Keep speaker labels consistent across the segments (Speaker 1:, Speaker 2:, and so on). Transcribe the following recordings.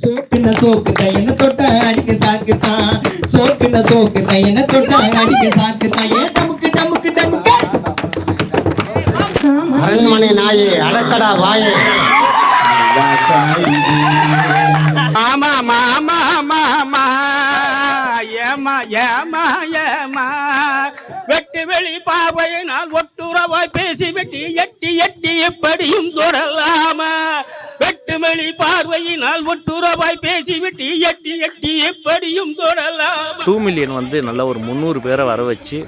Speaker 1: சோக்குன சோக்கு தையன தொட்டா அடிக்க சாக்கு தான் சோக்குன சோக்கு தையன தொட்டா அடிக்க சாக்கு தான் ஏ டமுக்கு டமுக்கு டமுக்கு.
Speaker 2: அரண்மனை நாயே அடக்கடா வாயே.
Speaker 3: மாமா மாமா மாமா ஏமா ஏமா ஏமா. வெட்டு வெளி பார்வையினால் வாய் பேசி வெட்டி எட்டி எட்டி எப்படியும் தொடலாமா. வெட்டுமணி பார்வையினால் ஒட்டுறவாய் பேசி வெட்டி எட்டி எட்டி எப்படியும் தொடலாம்.
Speaker 4: டூ மில்லியன் வந்து நல்ல ஒரு முந்நூறு பேரை வர வச்சு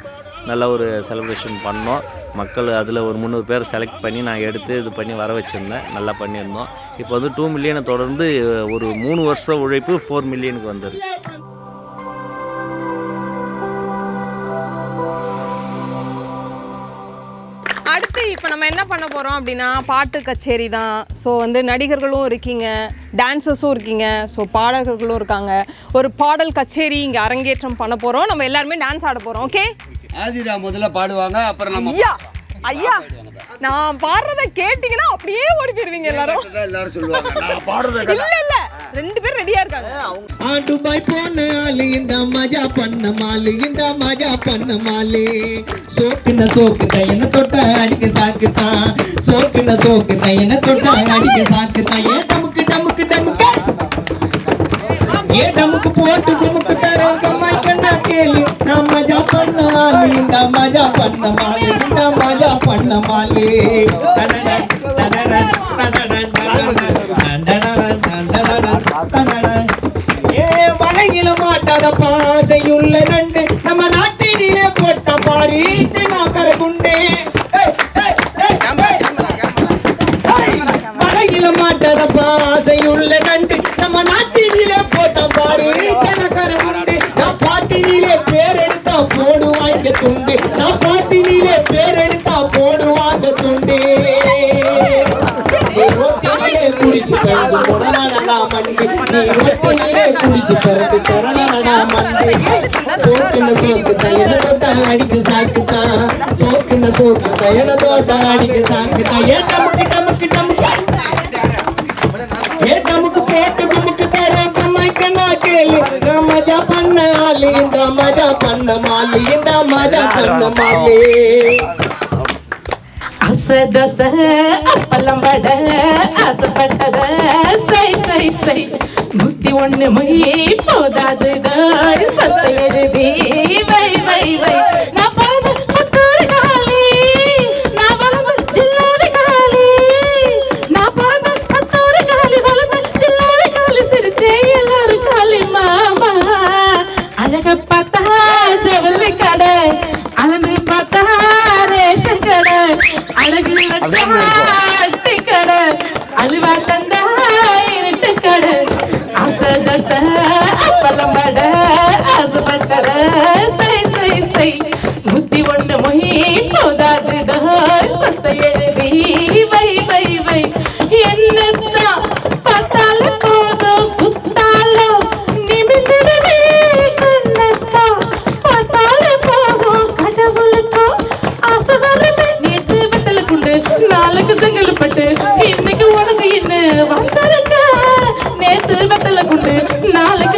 Speaker 4: நல்ல ஒரு செலிப்ரேஷன் பண்ணோம். மக்கள் அதில் ஒரு முந்நூறு பேரை செலக்ட் பண்ணி நான் எடுத்து இது பண்ணி வர வச்சுருந்தேன். நல்லா பண்ணியிருந்தோம். இப்போ வந்து டூ மில்லியனை தொடர்ந்து ஒரு மூணு வருஷம் உழைப்பு ஃபோர் மில்லியனுக்கு வந்திருக்கு.
Speaker 5: பண்ண போகிறோம் அப்படின்னா பாட்டு கச்சேரி தான். ஸோ வந்து நடிகர்களும் இருக்கீங்க டான்சர்ஸும் இருக்கீங்க. ஸோ பாடகர்களும் இருக்காங்க. ஒரு பாடல் கச்சேரி இங்கே அரங்கேற்றம் பண்ண போகிறோம் நம்ம எல்லாருமே டான்ஸ் ஆட போகிறோம் ஓகே
Speaker 6: ஆதிரா முதல்ல பாடுவாங்க அப்புறம் நம்ம
Speaker 5: ஐயா ஐயா. நான் பாடுறத கேட்டிங்கன்னா அப்படியே ஓடி போயிருவீங்க எல்லாரும்.
Speaker 6: எல்லாரும் சொல்லுவாங்க. நான் பாடுறத
Speaker 5: இல்ல இல்ல. ரெண்டு பேரும் ரெடியா இருக்காங்க.
Speaker 1: ஆ துபாய் போன ஆளு இந்த மஜா பண்ண மாலு இந்த மஜா பண்ண மாலு. சோக்குன சோக்கு தையன தொட்டா அடிக்க சாக்கு தான். சோக்குன சோக்கு தையன தொட்டா அடிக்க சாக்கு தான். ஏ டமுக்கு டமுக்கு டமுக்கு. ஏ டமுக்கு போட்டு குமுக்கு மைக்கண்ணா கேளு நான் மஜா பண்ண மாலு இந்த மஜா பண்ண மாலு இந்த மஜா பண்ண மாலு ஏ வலையில மாட்டாத பாசையுள்ள துண்டு. நான் பாட்டினிலே பேரெடுத்தா போடுவாங்க துண்டு. நீ ரோட்டினிலே குடிச்சு பிறந்து கொடநாடா மண்டு. நீ ரோட்டினிலே குடிச்சு பிறந்து கொடநாடா மண்டு. சோக்குன சோக்கு தயன தோட்ட அடிக்கு சாக்குதான் சோக்குன சோக்கு தையன தோட்ட சாக்குதான் மஜா பண்ண ஆளு இந்த மஜா பண்ண மாலு இந்த மஜா பண்ண மாலு
Speaker 7: அசதச அப்பளம் வட ஆசைப்பட்டத சை சை சை புத்தி ஒண்ணு மொழி போதாது சத்த எழுதி வை வை வை நாளுக்கு பட்டு இன்னைக்கு உனக்கு என்ன வந்திருக்க நேத்து வெத்தல கொண்டு நாளைக்கு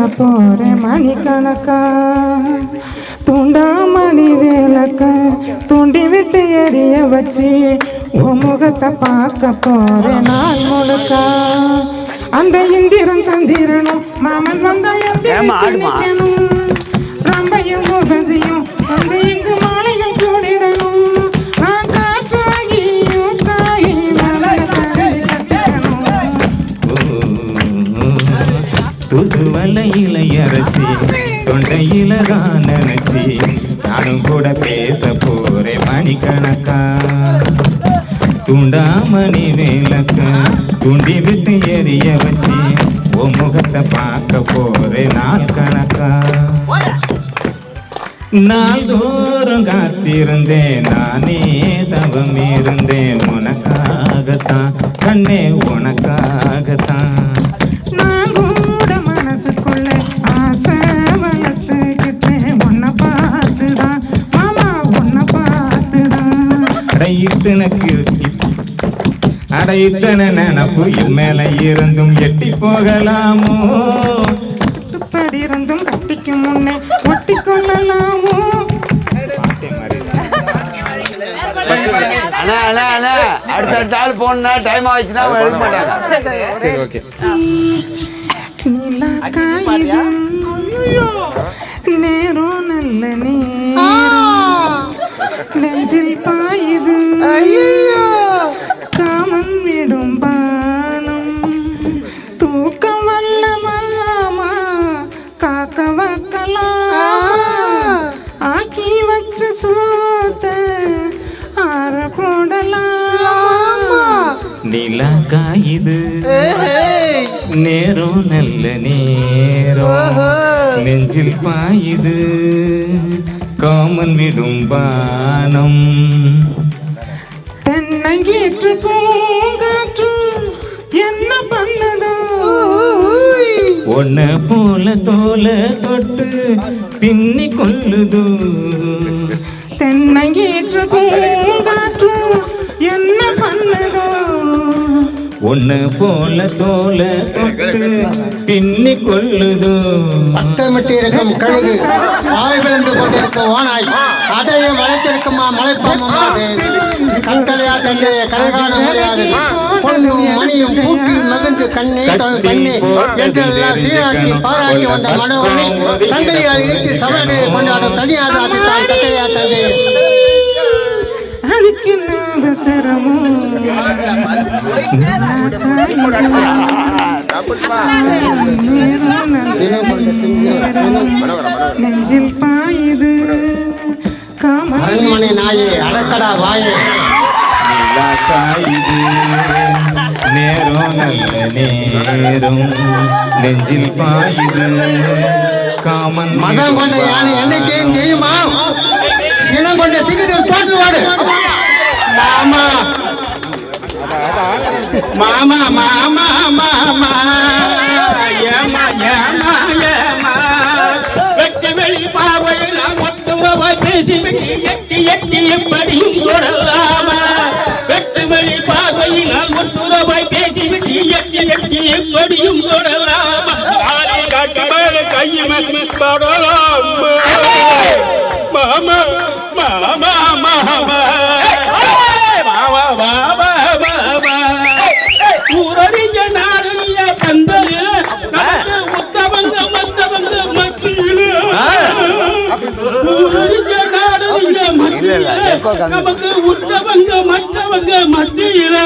Speaker 8: பேச போறேன் மணிக்கணக்கா தூண்டாம மணி விளக்க. தூண்டி விட்டு எரிய வச்சு உன் முகத்தை பார்க்க போறேன் நான் முழுக்க. அந்த இந்திரன் சந்திரனும் மாமன் வந்த
Speaker 9: ஏம்மா,
Speaker 10: அரைச்சி தொண்டையில தான் நினைச்சி. நானும் கூட பேச போறேன் மணிக்கணக்கா துண்டாமணி விளக்க துண்டி விட்டு எரிய வச்சு உன் முகத்தை பார்க்க போறேன் நாள் கணக்கா. நாள் தோறும் காத்திருந்தேன் நானே தவம் இருந்தேன் உனக்காகத்தான் கண்ணே உனக்காகத்தான். நினப்பு மேல இருந்தும் எட்டி போகலாமோ?
Speaker 8: துப்படி இருந்தும் கட்டிக்கு முன்னே ஒட்டி கொள்ளலாமோ?
Speaker 6: அடுத்த ஆள் போனா டைம் ஆயிடுச்சுன்னா எடுக்க மாட்டாங்க.
Speaker 2: சரி ஓகே.
Speaker 8: நேரம் நல்ல நேரம் நெஞ்சில் பாயுது. காமன் விடும் பானம். தூக்கம் வல்ல மாமா காக்க வைக்கலாமா ஆக்கி வச்ச சோத்த ஆற போடலாமா
Speaker 10: நிலா காயுது. நேரம் நல்ல நேரம் நெஞ்சில் பாயுது. காமன் விடும் பானம்.
Speaker 8: தென்னங்கீற்று பூங்காற்று என்ன பண்ணுதோ?
Speaker 10: ஒன்ன போல தோல தொட்டு பின்னி கொள்ளுதோ?
Speaker 8: தென்னங்கீற்று பூங்காற்று என்ன பண்ணுதோ?
Speaker 10: ஒன்ன போல தோல தொட்டு பின்னி கொள்ளுதோ?
Speaker 2: பட்டமிட்டு இருக்கும் கழுகு. வாய் விழுந்து கொண்டிருக்கும் ஓனாய் அதையும் வளைத்திருக்குமா மலைப்பாம்பும் அது. கட்டளையா தந்தை கரை காண முடியாது. பொண்ணும் மணியும் பூட்டி மகிழ்ந்து கண்ணே கண்ணே என்றெல்லாம் சீராட்டி பாராட்டி வந்த மனவனை தந்தையால் இழுத்து சவரனை கொண்டாடும் தனியாக தான் கட்டையா தந்தை
Speaker 8: அதுக்கு என்ன நெஞ்சில் பாயுது காமன்
Speaker 2: அரண்மனை நாயே அடக்கடா வாயே
Speaker 10: நேரம் நல்ல நேரம் நெஞ்சில் பாயுது காமன்
Speaker 2: மதம் கொண்ட யானை என்னைக்கும் தெரியுமா? இனம் கொண்ட சிங்கத்தில் தோற்றுவாடு.
Speaker 9: மாமா. மாமா மாமா மாமா. ஏமா ஏமா ஏமா. வெட்டி வெளி பாவை நான் ஒட்டுறவாய் பேசி எட்டி எட்டி எப்படியும் தொடலாமா வெட்டு வெளி பாவை நான் ஒட்டுறவாய் பேசி வெட்டி எட்டி எட்டி எப்படியும் தொடலாமா காலை காட்டி மேல மாமா மாமா மாமா. நமக்கு உத்தவங்க மற்றவங்க மத்தியில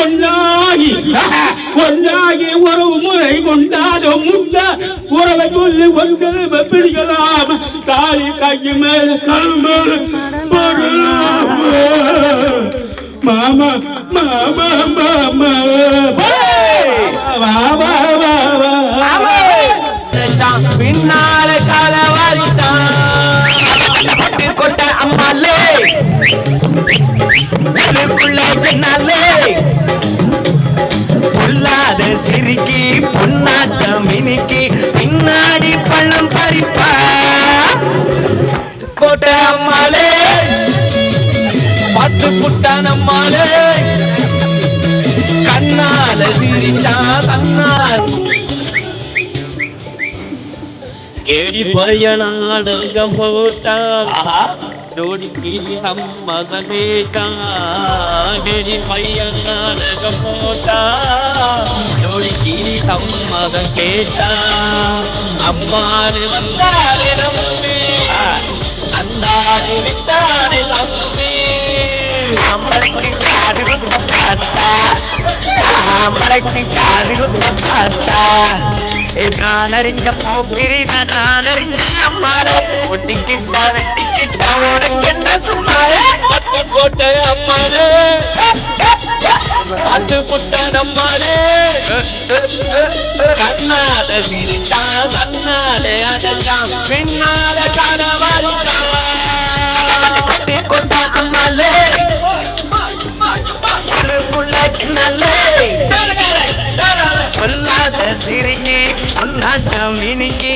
Speaker 9: ஒன்னாகி ஒன்னாகி உறவு முறை கொண்டாடும் முன்ன உறவை சொல்லி ஒன்று பிடிக்கலாம். தாலி கையை மேல போடலாம். மாமா மாமா மாமா. வா வா வா வா.
Speaker 3: பின்னால பின்னாலே. பொல்லாத சிரிக்கி பொன்னாட்டம் மினுக்கி பின்னாடி பள்ளம் பறிப்பா. கோட்ட அம்மாலே. பத்து புட்டான் அம்மாலே. கண்ணால சிரிச்சா தன்னால் கேடி பையனாடுங்க போட்டான். ஜோடிக்கு சம்மதம் கேட்டான் கேடி பையனாடுங்க போட்டான் சம்மதம் கேட்டான் அம்மாறு வந்தாரு நம்பி அந்தாரு விட்டாரு நம்பி நான் அறிஞ்ச நான் அறிஞ்ச அம்மாரே வெட்டிக்கிட்டா உனக்கு என்ன சும்மாரே பத்து கண்ணால சிரிச்சா கண்ணாலே பின்னால சிரிக்கி உல்லாசம் இனிக்கி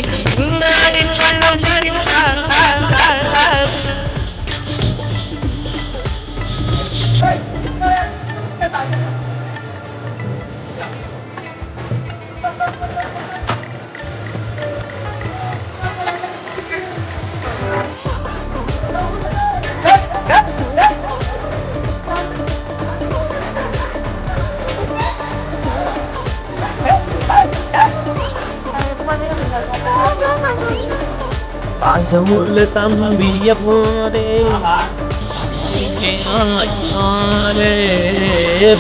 Speaker 3: பள்ளம் பாசமுள்ள தம்பிய போதே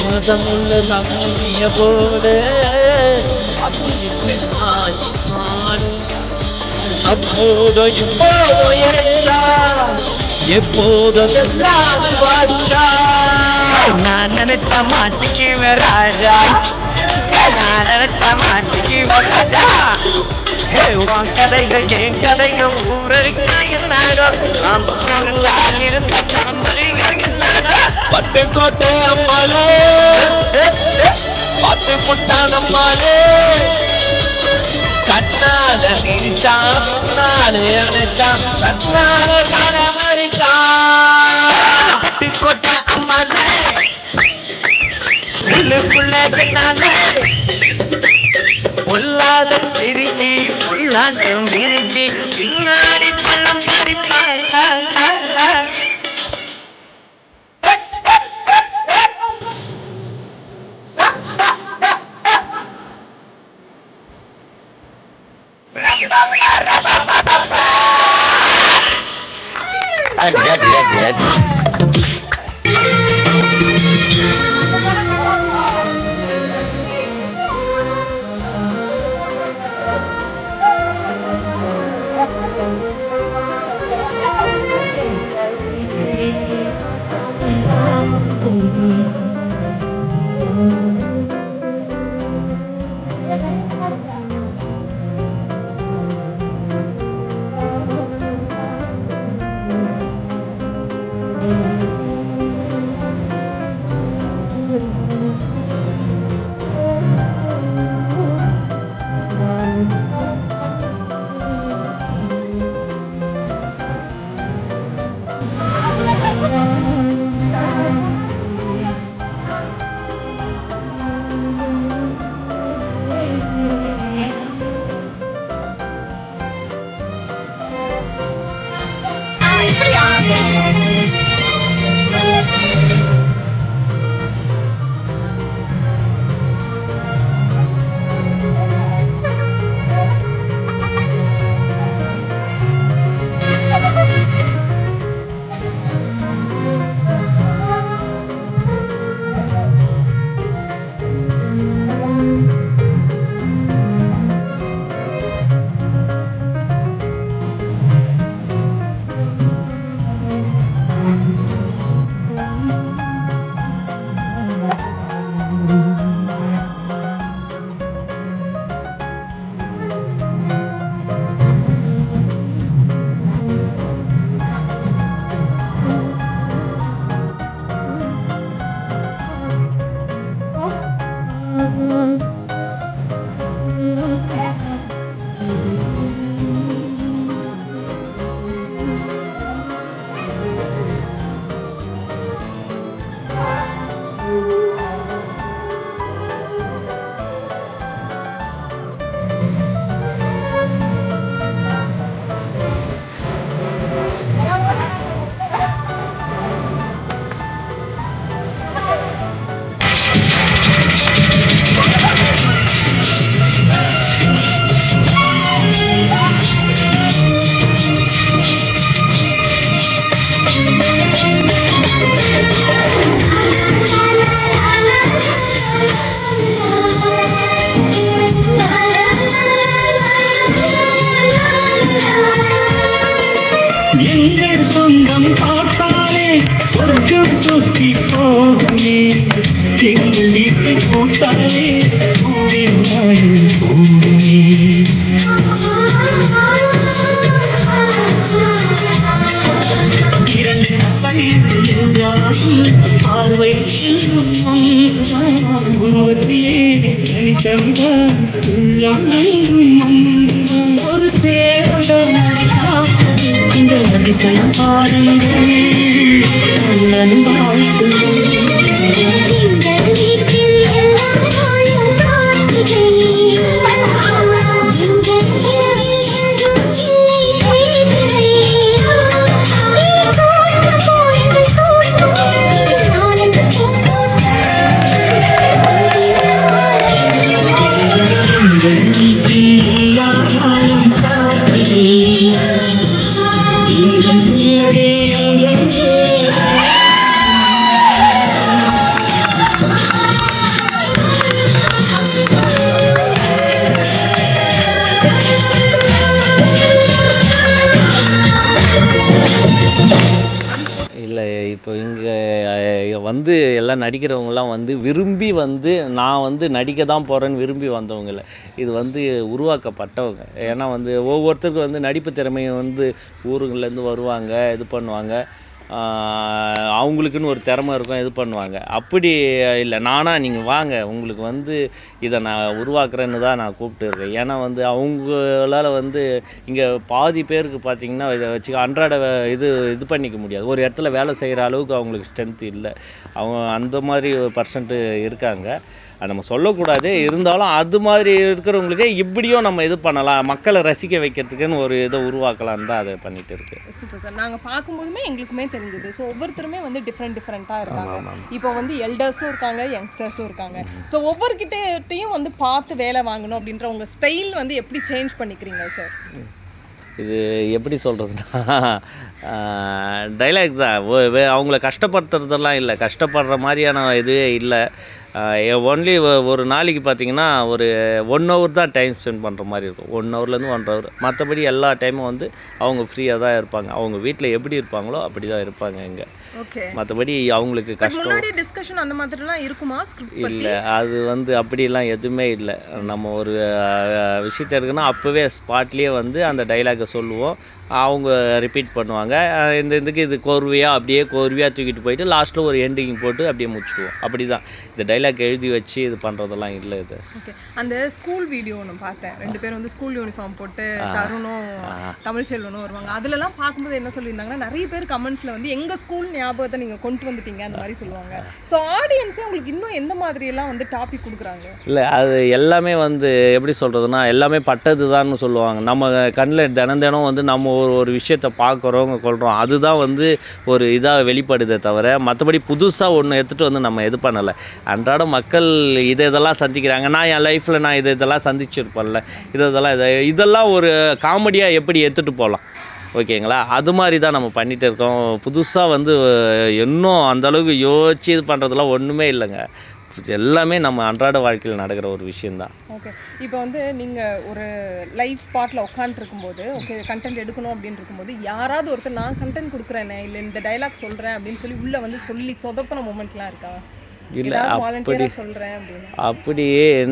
Speaker 3: பாசமுள்ள தம்பிய போதே அப்போது இப்போது எச்சா எப்போதும் எல்லாம் வாச்சா நான் நினைத்த மாட்டிக்கு ராஜா நான் நினைத்த மாட்டிக்கு ராஜா உன் கதைகள் என் கதைகள் ஊருக்கு பட்டு கோட்டை அம்மாளே. பட்டு புட்டான் அம்மாளே. கண்ணால சிரிச்சான் நானே அணைச்சான் கண்ணால பட்டு கோட்டை அம்மாளே. உள்ளுக்குள்ளே கண்ணாலே பொல்லாத திருத்தி உல்லாசம் விரிச்சி பின்னாடி பள்ளம் பறிப்பாய் Thank you. எங்கள் சொந்தம்
Speaker 11: பார்த்தாலே சொர்க்கம் சொத்தி போகுமே. எங்கள் வீட்டை
Speaker 4: பூத்தாலே பூவின் போகுமே இரண்டு பார்வை செல்லும் உருவத்தையே இந்த பாருங்கள் நடிக்கிறவங்களாம் நடிக்கிறவங்கலாம் வந்து விரும்பி வந்து நான் வந்து நடிக்க தான் போகிறேன்னு விரும்பி வந்தவங்க இல்லை. இது வந்து உருவாக்கப்பட்டவங்க. ஏன்னா வந்து ஒவ்வொருத்தருக்கும் வந்து நடிப்பு திறமையை வந்து ஊருங்கள்லேருந்து வருவாங்க இது பண்ணுவாங்க. அவங்களுக்குன்னு ஒரு திறமை இருக்கும் இது பண்ணுவாங்க. அப்படி இல்லை நானாக நீங்கள் வாங்க உங்களுக்கு வந்து இதை நான் உருவாக்குறேன்னு தான் நான் கூப்பிட்டு இருக்கேன். ஏன்னா வந்து அவங்களால வந்து இங்கே பாதி பேருக்கு பார்த்தீங்கன்னா இதை வச்சு அன்றாட இது இது பண்ணிக்க முடியாது. ஒரு இடத்துல வேலை செய்கிற அளவுக்கு அவங்களுக்கு ஸ்ட்ரென்த் இல்லை. அவங்க அந்த மாதிரி பர்சன்ட்டு இருக்காங்க. அது நம்ம சொல்லக்கூடாது. இருந்தாலும் அது மாதிரி இருக்கிறவங்களுக்கே இப்படியும் நம்ம இது பண்ணலாம். மக்களை ரசிக்க வைக்கிறதுக்குன்னு ஒரு இதை உருவாக்கலான்னு தான் அதை பண்ணிட்டு இருக்கு.
Speaker 5: Super sir. நாங்கள் பார்க்கும்போதுமே எங்களுக்குமே தெரிஞ்சது. ஸோ ஒவ்வொருத்தருமே வந்து டிஃப்ரெண்ட் டிஃப்ரெண்ட்டாக இருக்காங்க. இப்போ வந்து எல்டர்ஸும் இருக்காங்க யங்ஸ்டர்ஸும் இருக்காங்க. ஸோ ஒவ்வொருக்கிட்டையும் வந்து பார்த்து வேலை வாங்கணும் அப்படின்ற உங்கள் ஸ்டைல் வந்து எப்படி சேஞ்ச் பண்ணிக்கிறீங்க சார்
Speaker 4: இது எப்படி சொல்கிறதுனா டைலாக் தான். அவங்கள கஷ்டப்படுத்துறதெல்லாம் இல்லை. கஷ்டப்படுற மாதிரியான இதுவே இல்லை. ஒன்லி ஒரு நாளைக்கு பார்த்தீங்கன்னா ஒரு ஒன் ஹவர் தான் டைம் ஸ்பெண்ட் பண்ணுற மாதிரி இருக்கும். ஒன் ஹவர்லேருந்து ஒன் ஹவர் மற்றபடி எல்லா டைமும் வந்து அவங்க ஃப்ரீயாக தான் இருப்பாங்க. அவங்க வீட்டில் எப்படி இருப்பாங்களோ அப்படி தான் இருப்பாங்க இங்கே. மற்றபடி அவங்களுக்கு கஷ்டம்.
Speaker 5: டிஸ்கஷன் அந்த மாதிரிலாம் இருக்குமா
Speaker 4: இல்லை அது வந்து அப்படிலாம் எதுவுமே இல்லை. நம்ம ஒரு விஷயத்த இருக்குன்னா அப்போவே ஸ்பாட்லேயே வந்து அந்த டைலாகை சொல்லுவோம். அவங்க ரிப்பீட் பண்ணுவாங்க. இந்த இதுக்கு இது கோர்வையாக அப்படியே கோர்வையாக தூக்கிட்டு போயிட்டு லாஸ்ட்டில் ஒரு எண்டிங் போட்டு அப்படியே முடிச்சிடுவோம். அப்படி தான் இந்த டைலாக் எழுதி வச்சு இது பண்ணுறதெல்லாம் இல்லை இது.
Speaker 5: ஓகே அந்த ஸ்கூல் வீடியோ ஒன்று பார்த்தேன். ரெண்டு பேரும் வந்து ஸ்கூல் யூனிஃபார்ம் போட்டு தருணும் தமிழ்ச்செல்வனும் வருவாங்க. அதுலலாம் பார்க்கும்போது என்ன சொல்லியிருந்தாங்கன்னா நிறைய பேர் கமெண்ட்ஸில் வந்து எங்கள் ஸ்கூல் ஞாபகத்தை நீங்கள் கொண்டு வந்துட்டீங்க அந்த மாதிரி சொல்லுவாங்க. ஸோ ஆடியன்ஸே உங்களுக்கு இன்னும் எந்த மாதிரியெல்லாம் வந்து டாபிக் கொடுக்குறாங்க?
Speaker 4: இல்லை அது எல்லாமே வந்து எப்படி சொல்கிறதுனா எல்லாமே பட்டது தான் சொல்லுவாங்க. நம்ம கண்ணில் தினம் தினம் வந்து நம்ம ஒரு ஒரு விஷயத்தை பார்க்குறோம் கொள்கிறோம் அதுதான் வந்து ஒரு இதாக வெளிப்படுதே தவிர மற்றபடி புதுசாக ஒன்று எடுத்துகிட்டு வந்து நம்ம இது பண்ணலை. அன்றாட மக்கள் இதை இதெல்லாம் சந்திக்கிறாங்க. நான் என் லைஃப்பில் நான் இதை இதெல்லாம் சந்திச்சிருப்பேன்ல. இது இதெல்லாம் இதை இதெல்லாம் ஒரு காமெடியாக எப்படி எடுத்துகிட்டு போகலாம் ஓகேங்களா? அது மாதிரி தான் நம்ம பண்ணிகிட்டு இருக்கோம். புதுசாக வந்து இன்னும் அந்த அளவுக்கு யோசிச்சு இது பண்ணுறதுலாம் ஒன்றுமே இல்லைங்க. எல்லாமே நம்ம அன்றாட வாழ்க்கையில் நடக்கிற ஒரு விஷயந்தான்
Speaker 5: ஓகே இப்போ வந்து நீங்கள் ஒரு லைவ் ஸ்பாட்டில் உட்காந்துருக்கும் போது ஓகே கண்டென்ட் எடுக்கணும் அப்படின்னு இருக்கும்போது யாராவது ஒருத்தர் நான் கண்டென்ட் கொடுக்குறேனே இல்லை இந்த டைலாக் சொல்கிறேன் அப்படின்னு சொல்லி உள்ளே வந்து சொல்லி சொதப்பின மூமெண்ட்லாம் இருக்கா?
Speaker 4: இல்லை அப்படி
Speaker 5: வாலண்டியராக சொல்கிறேன் அப்படின்னு.
Speaker 4: அப்படி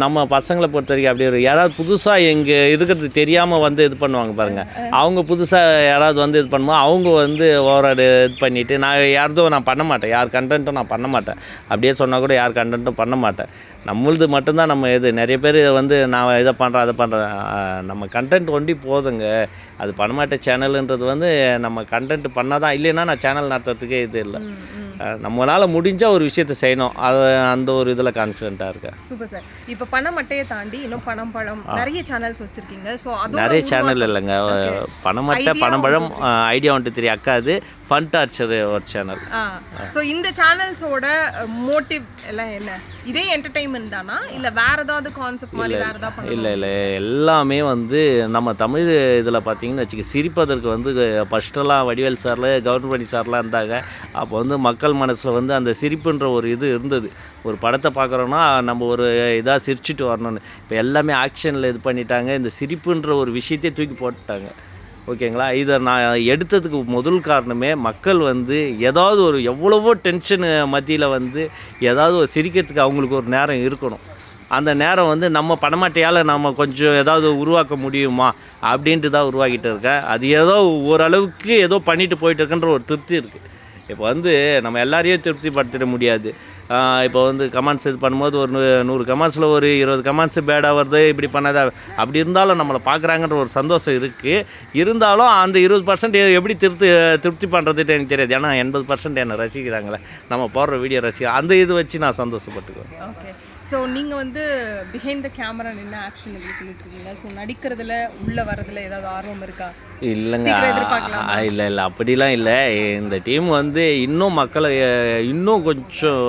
Speaker 4: நம்ம பசங்களை பொறுத்த வரைக்கும் அப்படி ஒரு யாராவது புதுசாக எங்கே இருக்கிறது தெரியாமல் வந்து இது பண்ணுவாங்க பாருங்கள் அவங்க புதுசாக யாராவது வந்து இது பண்ணும்போது அவங்க வந்து ஓவரால் இது பண்ணிவிட்டு நான் யாரதும் நான் பண்ண மாட்டேன். யார் கண்டென்ட்டும் நான் பண்ண மாட்டேன். அப்படியே சொன்னால் கூட யார் கண்டென்ட்டும் பண்ண மாட்டேன். நம்மளது மட்டும்தான் நம்ம இது. நிறைய பேர் வந்து நான் இதை பண்ணுறேன் அதை பண்ணுறேன் நம்ம கண்டென்ட் ஒண்டி போதுங்க. அது பண்ண மாட்டேன் சேனலுன்றது வந்து நம்ம கண்டென்ட் பண்ணால் தான் இல்லைன்னா நான் சேனல் நடத்துறதுக்கே இது இல்லை. நம்மளால் முடிஞ்ச ஒரு விஷயத்தை செய்யணும். அது அந்த ஒரு இதில் கான்ஃபிடென்ட்டாக இருக்கேன்
Speaker 5: சூப்பர் சார். இப்போ பணம் மட்டையை தாண்டி இன்னும் பணம் பழம் நிறைய சேனல்ஸ் வச்சிருக்கீங்க. ஸோ அது
Speaker 4: நிறைய சேனல் இல்லைங்க. பணமட்டை
Speaker 5: Idea
Speaker 4: பணம்பழம் ஐடியா ஒன்று தெரிய அக்காது ஃபன் டார்ச்சர் ஒரு சேனல்
Speaker 5: ஸோ இந்த சேனல்ஸோட மோட்டிவ் எல்லாம் என்ன? இதே என்டர்டைன்மெண்ட் தானா? இல்லை வேற ஏதாவது கான்செப்ட் மாதிரி வேற ஏதாவது
Speaker 4: இல்லை இல்லை. எல்லாமே வந்து நம்ம தமிழ் இதில் பார்த்தீங்கன்னு வச்சுக்க சிரிப்பதற்கு வந்து ஃபஸ்ட்டெல்லாம் வடிவேல் சாரில் கவர்மெண்ட் சார்லாம் இருந்தாங்க. அப்போ வந்து மக்கள் மனசில் வந்து அந்த சிரிப்புன்ற ஒரு இது இருந்தது. ஒரு படத்தை பார்க்குறோன்னா நம்ம ஒரு இதாக சிரிச்சிட்டு வரணும்னு. இப்போ எல்லாமே ஆக்ஷனில் இது பண்ணிட்டாங்க. இந்த சிரிப்புன்ற ஒரு விஷயத்தையே தூக்கி போட்டுட்டாங்க. ஓகேங்களா? இதை நான் எடுத்ததுக்கு முதல் காரணமே மக்கள் வந்து ஏதாவது ஒரு எவ்வளவோ டென்ஷனு மத்தியில் வந்து ஏதாவது ஒரு சிரிக்கிறதுக்கு அவங்களுக்கு ஒரு நேரம் இருக்கணும். அந்த நேரம் வந்து நம்ம பணமாட்டையால் நம்ம கொஞ்சம் ஏதாவது உருவாக்க முடியுமா? அப்படின்ட்டு தான் உருவாக்கிட்டு இருக்கேன். அது ஏதோ ஓரளவுக்கு ஏதோ பண்ணிட்டு போயிட்டு இருக்கேன்ற ஒரு திருப்தி இருக்குது இப்போ வந்து நம்ம எல்லாரையும் திருப்திப்படுத்திட முடியாது. இப்போ வந்து கமெண்ட்ஸ் இது பண்ணும்போது ஒரு நூ- நூறு கமெண்ட்ஸில் ஒரு இருபது கமெண்ட்ஸ் பேடாக வருது இப்படி பண்ணாத? அப்படி இருந்தாலும் நம்மளை பார்க்குறாங்கன்ற ஒரு சந்தோஷம் இருக்குது இருந்தாலும் அந்த இருபது பர்சன்ட் எப்படி திருப்தி திருப்தி பண்ணுறதுட்டு எனக்கு தெரியாது. ஏன்னா எண்பது பர்சன்ட் என்னை ரசிக்கிறாங்களே. நம்ம போடுற வீடியோ ரசிக்க அந்த இது வச்சு நான் சந்தோஷப்பட்டுக்குவேன்.
Speaker 5: ஓகே ஸோ நீங்கள் வந்து பிஹைண்ட் த கேமரா நின்று ஆக்ஷன் எப்படி சொல்லிட்டு இருக்கீங்க ஸோ நடிக்கிறதுல உள்ள வரதுல ஏதாவது ஆர்வம் இருக்கா?
Speaker 4: இல்லைங்க? இல்லை இல்லை. அப்படிலாம் இல்லை. இந்த டீம் வந்து இன்னும் மக்களை இன்னும் கொஞ்சம்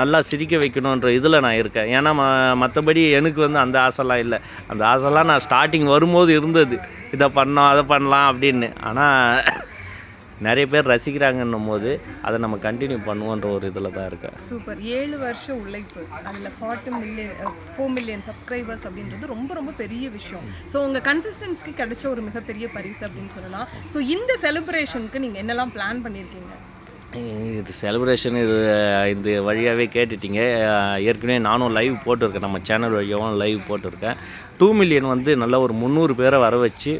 Speaker 4: நல்லா சிரிக்க வைக்கணுன்ற இதில் நான் இருக்கேன். ஏன்னா ம மற்றபடி எனக்கு வந்து அந்த ஆசைலாம் இல்லை. அந்த ஆசைலாம் நான் ஸ்டார்டிங் வரும்போது இருந்தது. இதை பண்ணோம் அதை பண்ணலாம் அப்படின்னு. ஆனால் நிறைய பேர் ரசிக்கிறாங்கன்னும் போது அதை நம்ம கண்டினியூ பண்ணுவோன்ற ஒரு இதில் தான் இருக்கேன்.
Speaker 5: சூப்பர் ஏழு வருஷம் உழைப்பு. அதில் forty million four million subscribers அப்படின்றது ரொம்ப ரொம்ப பெரிய விஷயம். ஸோ உங்கள் கன்சிஸ்டன்ஸ்க்கு கிடைச்ச ஒரு மிகப்பெரிய பரிசு அப்படின்னு சொல்லலாம். ஸோ இந்த செலிப்ரேஷனுக்கு நீங்கள் என்னெல்லாம் பிளான் பண்ணியிருக்கீங்க
Speaker 4: இது செலிப்ரேஷன் இது இந்த வழியாகவே கேட்டுட்டீங்க. ஏற்கனவே நானும் லைவ் போட்டிருக்கேன். நம்ம சேனல் வழியாகவும் லைவ் போட்டிருக்கேன். டூ மில்லியன் வந்து நல்ல ஒரு முந்நூறு பேரை வர வச்சு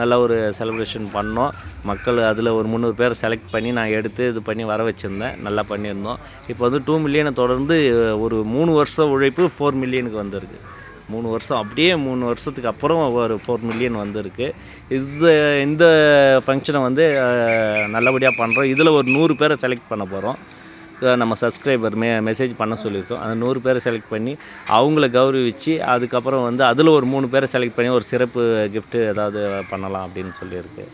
Speaker 4: நல்ல ஒரு செலிப்ரேஷன் பண்ணோம். மக்கள் அதில் ஒரு முந்நூறு பேரை செலக்ட் பண்ணி நான் எடுத்து இது பண்ணி வர வச்சுருந்தேன். நல்லா பண்ணியிருந்தோம். இப்போ வந்து டூ மில்லியனை தொடர்ந்து ஒரு மூணு வருஷம் உழைப்பு ஃபோர் மில்லியனுக்கு வந்திருக்கு. மூணு வருஷம் அப்படியே மூணு வருஷத்துக்கு அப்புறம் ஒரு ஃபோர் மில்லியன் வந்திருக்கு. இது இந்த ஃபங்க்ஷனை வந்து நல்லபடியாக பண்ணுறோம் இதில் ஒரு நூறு பேரை செலக்ட் பண்ண போகிறோம் நம்ம சப்ஸ்கிரைபர் மெ மெசேஜ் பண்ண சொல்லியிருக்கோம். அந்த நூறு பேரை செலக்ட் பண்ணி அவங்கள கௌரவிச்சு அதுக்கப்புறம் வந்து அதில் ஒரு மூணு பேரை செலக்ட் பண்ணி ஒரு சிறப்பு கிஃப்ட்டு ஏதாவது பண்ணலாம் அப்படின்னு சொல்லியிருக்கு.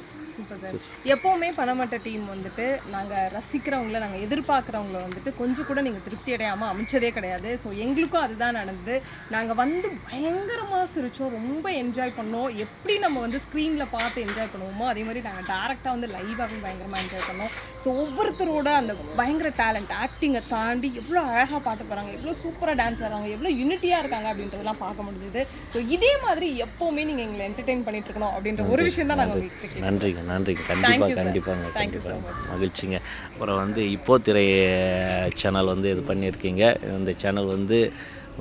Speaker 5: சார். எப்போவுமே பணமட்ட டீம் வந்துட்டு நாங்கள் ரசிக்கிறவங்கள நாங்கள் எதிர்பார்க்குறவங்கள வந்துட்டு கொஞ்சம் கூட நீங்கள் திருப்தி அடையாமல் அமைச்சதே கிடையாது. ஸோ எங்களுக்கும் அதுதான் நடந்தது. நாங்கள் வந்து பயங்கரமாக சிரித்தோம் ரொம்ப என்ஜாய் பண்ணோம். எப்படி நம்ம வந்து ஸ்க்ரீனில் பார்த்து என்ஜாய் பண்ணுவோமோ அதே மாதிரி நாங்கள் டேரெக்டாக வந்து லைவாகவே பயங்கரமாக என்ஜாய் பண்ணோம். ஸோ ஒவ்வொருத்தரோட அந்த பயங்கர டேலண்ட் ஆக்டிங்கை தாண்டி எவ்வளோ அழகாக பாட்டு போகிறாங்க எவ்வளோ சூப்பராக டான்ஸ் ஆடுறாங்க எவ்வளோ யூனிட்டியாக இருக்காங்க அப்படின்றதெல்லாம் பார்க்க முடிஞ்சுது. ஸோ இதே மாதிரி எப்போவுமே நீங்கள் எங்களை என்டர்டெயின் பண்ணிட்டு இருக்கணும் அப்படின்ற ஒரு விஷயம் தான் நாங்கள்
Speaker 4: நன்றிங்க. நன்றிங்க.
Speaker 5: Thank
Speaker 4: கண்டிப்பாக. கண்டிப்பாங்க கண்டிப்பாக மகிழ்ச்சிங்க. அப்புறம் வந்து இப்போ திரை சேனல் வந்து இது பண்ணியிருக்கீங்க. இந்த சேனல் வந்து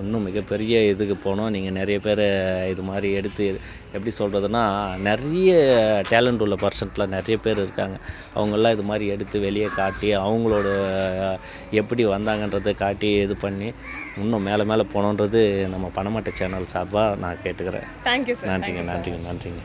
Speaker 4: இன்னும் மிகப்பெரிய இதுக்கு போனோம். நீங்கள் நிறைய பேர் இது மாதிரி எடுத்து எப்படி சொல்கிறதுனா நிறைய டேலண்ட் உள்ள பர்சன்ட்லாம் நிறைய பேர் இருக்காங்க. அவங்கெல்லாம் இது மாதிரி எடுத்து வெளியே காட்டி அவங்களோட எப்படி வந்தாங்கன்றதை காட்டி இது பண்ணி இன்னும் மேலே மேலே போகணுன்றது நம்ம பணமாட்ட சேனல் சார்பாக நான் கேட்டுக்கிறேன். நன்றிங்க நன்றிங்க நன்றிங்க.